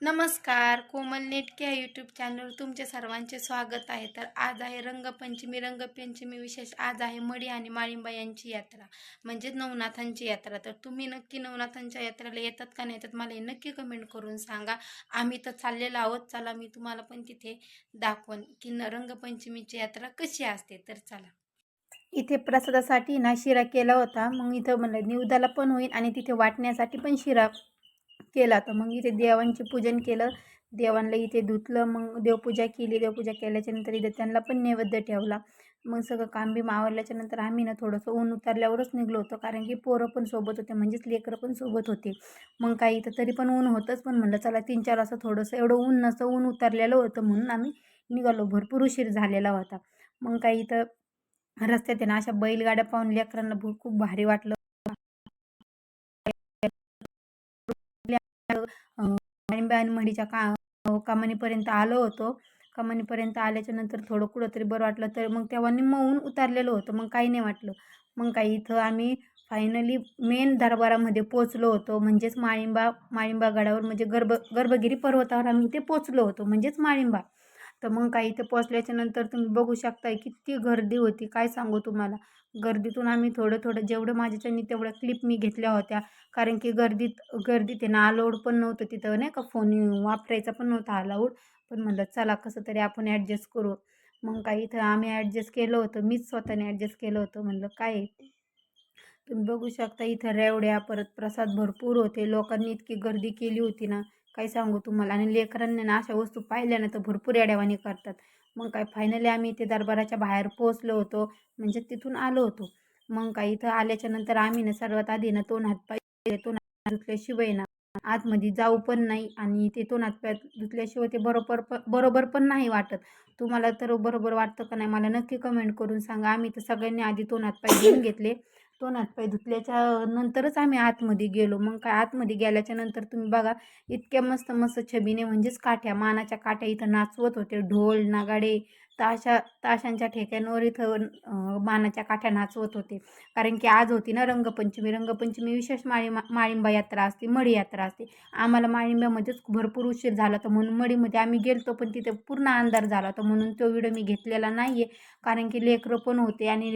नमस्कार कोमल नेटके या यूट्यूब चॅनलवर तुमचे सर्वांचे स्वागत आहे. तर आज आहे रंगपंचमी. रंगपंचमी विशेष आज आहे मडी आणि माळिंबा यांची यात्रा म्हणजे नवनाथांची यात्रा. तर तुम्ही नक्की नवनाथांच्या यात्रेला येतात का नाही येतात मला हे नक्की कमेंट करून सांगा. आम्ही तर चाललेलो आहोत. चला मी तुम्हाला पण तिथे दाखवन की न रंगपंचमीची यात्रा कशी असते. तर चला. इथे प्रसादासाठी ना शिरा केला होता. मग इथं म्हणलं निवदाला पण होईल आणि तिथे वाटण्यासाठी पण शिरा केला तर मग इथे देवांचे पूजन केलं. देवांना इथे धुतलं. मग देवपूजा केली. देवपूजा केल्याच्यानंतर इथे त्यांना पण नैवेद्य ठेवला. मग सगळं काम बी आवरल्याच्या नंतर आम्ही ना थोडंसं ऊन उतरल्यावरच निघलो होतो. कारण की पोरं पण सोबत होते. म्हणजेच लेकरं पण सोबत होते. मग काही इथं तरी पण ऊन होतंच. पण म्हणलं चला तीन चार असं थोडंसं एवढं ऊन नसतं. ऊन उतरलेलं होतं म्हणून आम्ही निघालो. भरपूर उशीर झालेला होता. मग काही इथं रस्त्यात आहे ना अशा बैलगाड्या पाहून लेकरांना खूप भारी वाटलं. डाळिंबा आणि म्हणीच्या का कमानीपर्यंत आलो होतो. कमानीपर्यंत आल्याच्यानंतर थोडं कुठं तरी बरं वाटलं तर मग तेव्हा निम्मवून उतारलेलं होतं. मग काही नाही वाटलं. मग काही इथं आम्ही फायनली मेन दरबारामध्ये पोचलो होतो. म्हणजेच माळिंबा माळिंबा गडावर म्हणजे गर्भ गर्भगिरी पर्वतावर आम्ही इथे पोचलो होतो. म्हणजेच माळिंबा. तर मग काही इथे पोचल्याच्यानंतर तुम्ही बघू शकताय किती गर्दी होती. काय सांगू तुम्हाला? गर्दीतून आम्ही थोडं थोडं जेवढं माझ्याच्यानी तेवढ्या क्लिप मी घेतल्या होत्या. कारण की गर्दीत गर्दीत आहे ना अलाउड पण नव्हतं तिथं नाही का फोन वापरायचा पण नव्हता अलाउड पण म्हणलं चला कसं तरी आपण ॲडजस्ट करू. मग काही इथं आम्ही ॲडजस्ट केलं होतं मीच स्वतःने ॲडजस्ट केलं होतं. म्हणलं काय तुम्ही बघू शकता इथं रेवड्या परत प्रसाद भरपूर होते. लोकांनी इतकी गर्दी केली होती ना काय सांगू तुम्हाला? आणि लेकरांनी ना अशा वस्तू पाहिल्या ना तर भरपूर याड्यावानी करतात. मग काय फायनली आम्ही इथे दरबाराच्या बाहेर पोहोचलो होतो. म्हणजे तिथून आलो होतो. मग काय इथं आल्याच्यानंतर आम्ही ना सर्वात आधी ना तोंड हातपाय तोंड धुतल्याशिवाय ना आतमध्ये जाऊ पण नाही आणि ते तोंडात हातपाय धुतल्याशिवाय ते बरोबर पण बरोबर पण नाही वाटत. तुम्हाला तर बरोबर वाटतं का नाही? मला नक्की कमेंट करून सांगा. आम्ही तर सगळ्यांनी आधी तोंडात पाय घेऊन घेतले. तोंडात पाय धुतल्याच्या नंतरच आम्ही आतमध्ये गेलो. मग काय? आतमध्ये गेल्याच्यानंतर तुम्ही बघा इतक्या मस्त मस्त छबीने म्हणजेच काठ्या मानाच्या काठ्या इथं नाचवत होते. ढोल नागाडे ताशा ताशांच्या ठेक्यांवर इथं मानाच्या काठ्या नाचवत होते. कारण की आज होती ना रंगपंचमी. रंगपंचमी विशेष माळी माळिंबा यात्रा असते मडी यात्रा असते. आम्हाला माळिंब्यामध्येच भरपूर उशीर झाला तर म्हणून मडीमध्ये आम्ही गेलतो पण तिथे पूर्ण अंधार झाला होता. म्हणून तो व्हिडिओ मी घेतलेला नाही आहे कारण की लेकरं पण होते आणि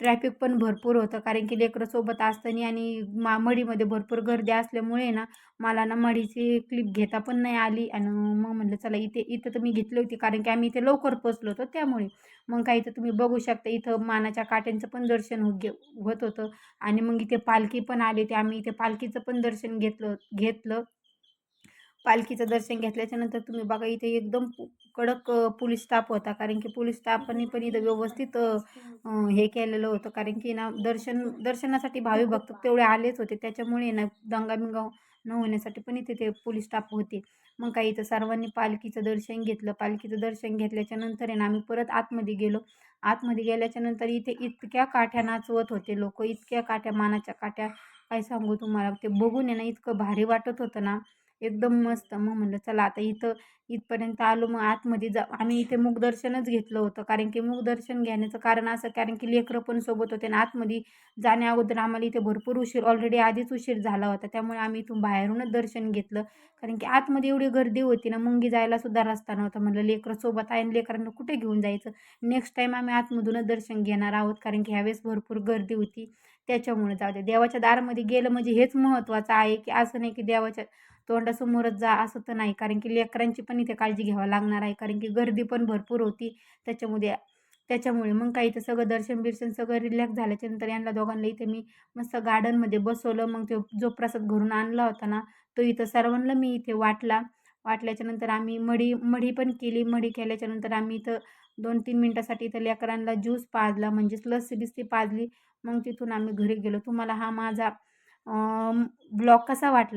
ट्रॅफिक पण भरपूर होतं. कारण की लेकरं सोबत असताना आणि मा मडीमध्ये भरपूर गर्दी असल्यामुळे ना मला ना मडीची क्लिप घेता पण नाही आली. आणि मग म्हटलं चला इथे इथं तर मी घेतली होती. कारण की आम्ही इथे लवकर पोचलो होतो त्यामुळे. मग काही इथं तुम्ही बघू शकता. इथं मानाच्या काट्यांचं पण दर्शन हो घे होत होतं. आणि मग इथे पालखी पण आली ते आम्ही इथे पालखीचं पण दर्शन घेतलं घेतलं. पालखीचं दर्शन घेतल्याच्या नंतर तुम्ही बघा इथे एकदम कडक पोलीस स्टाफ होता. कारण की पोलीस स्टाफनी पण इथं व्यवस्थित हे केलेलं होतं. कारण की ना दर्शन दर्शनासाठी भावी भक्त तेवढे आलेच होते. त्याच्यामुळे ना दंगाबिंगा न होण्यासाठी पण इथे ते पोलीस स्टाफ होते. मग काही इथं सर्वांनी पालखीचं दर्शन घेतलं. पालखीचं दर्शन घेतल्याच्या नंतर आहे ना आम्ही परत आतमध्ये गेलो. आतमध्ये गेल्याच्यानंतर इथे इतक्या काठ्या नाचवत होते लोक. इतक्या काठ्या मानाच्या काठ्या. काय सांगू तुम्हाला? ते बघून आहे ना इतकं भारी वाटत होतं ना. एकदम मस्त. मग म्हणलं चला आता इथं इथपर्यंत आलो मग आतमध्ये जा. आम्ही इथे मुखदर्शनच घेतलं होतं. कारण की मुखदर्शन घेण्याचं कारण असं कारण की लेकरं पण सोबत होते आणि आतमध्ये जाण्या अगोदर आम्हाला इथे भरपूर उशीर ऑलरेडी आधीच उशीर झाला होता. त्यामुळे आम्ही इथून बाहेरूनच दर्शन घेतलं. कारण की आतमध्ये एवढी गर्दी होती ना मुंगी जायला सुद्धा रस्ता नव्हता. म्हणलं लेकरं सोबत आहे आणि लेकरांना कुठे घेऊन जायचं? नेक्स्ट टाईम आम्ही आतमधूनच दर्शन घेणार आहोत. कारण की ह्यावेळेस भरपूर गर्दी होती. त्याच्यामुळे जाऊ दे. देवाच्या दारामध्ये गेलं म्हणजे हेच महत्त्वाचं आहे की असं नाही की देवाच्या तोंडासमोरच जा असं तर नाही. कारण की लेकरांची पण इथे काळजी घ्यावं लागणार आहे. कारण की गर्दी पण भरपूर होती त्याच्यामध्ये त्याच्यामुळे मग काही इथं सगळं दर्शन बिर्शन सगळं रिलॅक्स झाल्याच्यानंतर यांना दोघांना इथे मी मस्त गार्डनमध्ये बसवलं. मग तो जो प्रसाद घरून आणला होता ना तो इथं सर्वांना मी इथे वाटला. वाटल्याच्यानंतर आम्ही मडी मढी पण केली. मढी केल्याच्यानंतर आम्ही इथं दोन तीन मिनटासाठी इथं लेकरांना ज्यूस पाजला म्हणजेच लस्सी बिस्सी पाजली. मग तिथून आम्ही घरी गेलो. तुम्हाला हा माझा ब्लॉग कसा वाटला?